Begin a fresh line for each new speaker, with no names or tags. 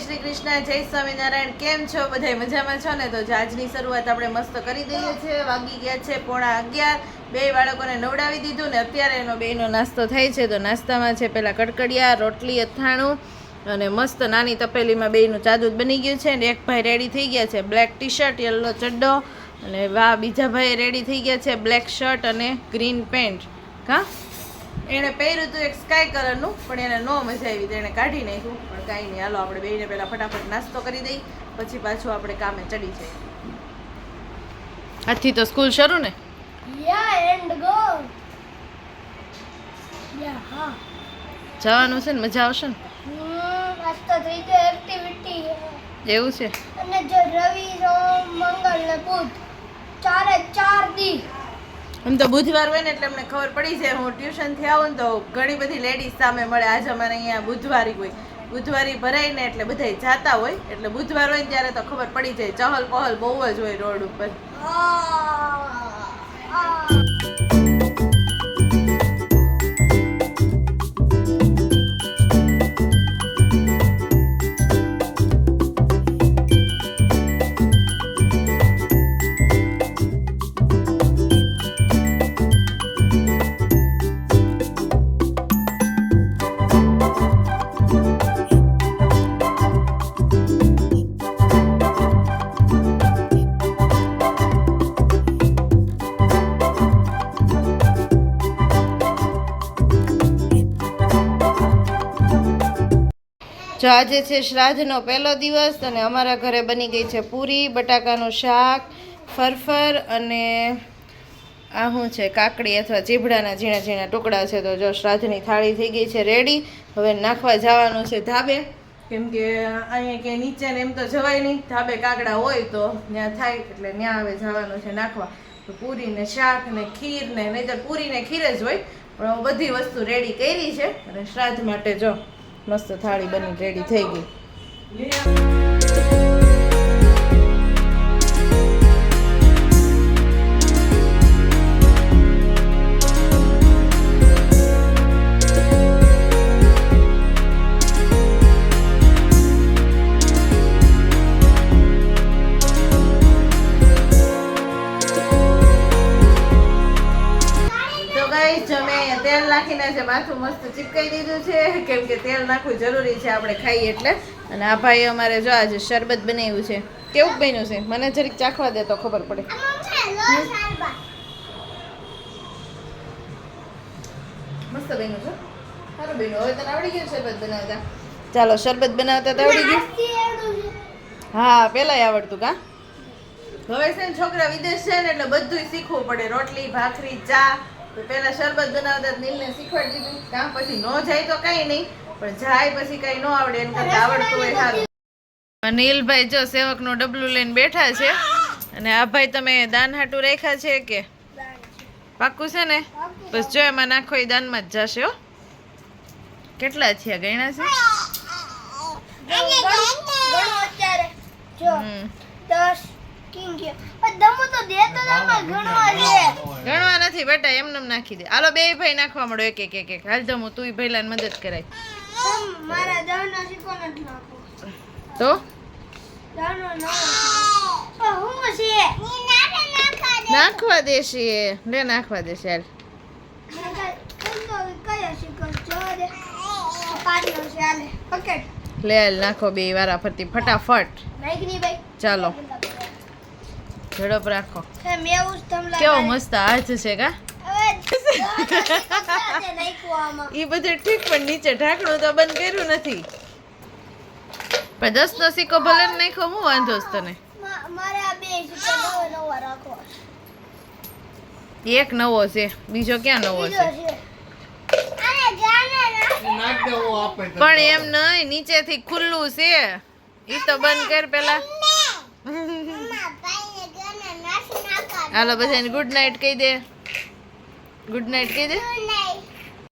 શ્રી કૃષ્ણ, જય સ્વામિનારાયણ. કેમ છો? બધા મજામાં છો ને? તો જાજની શરૂઆત આપણે મસ્ત કરી દઈએ છીએ વાગી ગયા છે પોણા અગિયાર. બે બાળકોને નવડાવી દીધું ને અત્યારે એનો બેનો નાસ્તો થાય છે. તો નાસ્તામાં છે પહેલાં કડકડિયા, રોટલી, અથાણું અને મસ્ત નાની તપેલીમાં બેયનું ચાદુ બની ગયું છે. અને એક ભાઈ રેડી થઈ ગયા છે. બ્લેક ટી શર્ટ યલો ચડ્ડો અને વાહ બીજા ભાઈ રેડી થઈ ગયા છે. બ્લેક શર્ટ અને ગ્રીન પેન્ટ હા એણે પહેર્યું હતું એક સ્કાય કલરનું પણ એને ન મજા આવી તો એણે કાઢી નાખ્યું. પણ કાંઈ નહીં હાલો આપણે બેને પહેલાં ફટાફટ નાસ્તો કરી દઈ પછી પાછું આપણે કામે ચડી જઈએ. આજથી તો સ્કૂલ શરૂ ને?
યા એન્ડ ગો યા હા.
જવાનું છે ને? મજા આવશે ને?
આજ તો ત્રીજો એક્ટિવિટી
એવું છે?
અને જો રવિ સોમ મંગળ ને બુધ ચારે ચાર દી.
એમ તો બુધવાર હોય ને એટલે અમને ખબર પડી જાય. હું ટ્યુશનથી આવું ને તો ઘણી બધી લેડીઝ સામે મળે. આજે અમારે અહીંયા બુધવારી હોય. બુધવારી ભરાય ને એટલે બધા જાતા હોય. એટલે બુધવાર હોય ત્યારે તો ખબર પડી જાય. ચહલ પહલ બહુ જ હોય રોડ ઉપર. જો આજે છે શ્રાદ્ધનો પહેલો દિવસ અને અમારા ઘરે બની ગઈ છે પૂરી, બટાકાનું શાક, ફરફર અને આ શું છે, કાકડી અથવા ચીભડાના ઝીણા ઝીણા ટુકડા છે. તો જો શ્રાદ્ધની થાળી થઈ ગઈ છે રેડી, હવે નાખવા જવાનું છે ધાબે. કેમ કે અહીંયા કે નીચે ને એમ તો જવાય નહીં. ધાબે કાકડા હોય તો ત્યાં થાય, એટલે ત્યાં હવે જવાનું છે નાખવા. તો પૂરી ને શાક ને ખીર ને નહીંતર પૂરી ને ખીર જ હોય. પણ હું બધી વસ્તુ રેડી કરી છે અને શ્રાદ્ધ માટે જો મસ્ત થાળી બની રેડી થઈ ગઈ. નાખીને છે માથું મસ્ત ચીપકાઈ દીધું છે. કેમ કે તેલ નાખવું જરૂરી છે આપણે ખાઈએ એટલે. અને આ ભાઈ અમારે જો આજે શરબત બનાવ્યું છે. કેવું બન્યું છે? મને જરીક ચાખવા દે તો ખબર પડે. મસ્ત બન્યું છે. સારું બન્યું. હવે તને આવડી ગયું શરબત બનાવતા? ચાલો શરબત બનાવતા તો આવડી ગયું. હા પેલાય આવડતું કા? હવે છે ને છોકરા વિદેશ છે ને એટલે બધું શીખવું પડે. રોટલી ભાખરી ચા તો પેલા શરબત બનાવતા નીલને શીખવાડી દીધું. કામ પછી નો જાય તો કઈ નહીં પણ જાય પછી કઈ નો આવડે એમ કરતા આવડતું હોય સારું. નીલભાઈ જો સેવકનું ડબલું લઈને બેઠા છે. અને આ ભાઈ તમે દાન હાટું રાખ્યા છે કે? પાક્કું છે ને? બસ જો એમાં નાખો એ દાનમાં જ જશે હો. કેટલા છે? ગણ્યા છે.
ઘણો. દસ કિંગ દમો તો દે તો ઘણવા છે
ગણવા નથી બેટા એમને એમ નાખી દે. હાલો બે ભાઈ નાખવા મળો એક એક એક એક. હાલ હું તું ભાઈલાને મદદ કરાય. તો?
દહનો ના હું છે? ની નાખે નાખા દે.
નાખવા દેશે. લે નાખવા દેશે હાલ.
આલે
લે નાખો બે વારા ફરતી. ફટાફટ. ચાલો. ઝડપ રાખો.
હે મેવું તમલા
કેવો મસ્ત હાથ છે કા? એ બધું ઠીક પણ નીચે ઢાંકણું તો બંધ કર્યું નથી. પણ દસ નો સિક્કો ભલે નાખ્યો હું વાંધો તને. એક નવો છે બીજો ક્યાં નવો છે? પણ એમ નહીં નીચેથી ખુલ્લું છે. એ તો બંધ કર પેલા. હાલો બધાને ગુડ નાઇટ કહી દે. ગુડ નાઇટ કહી દે.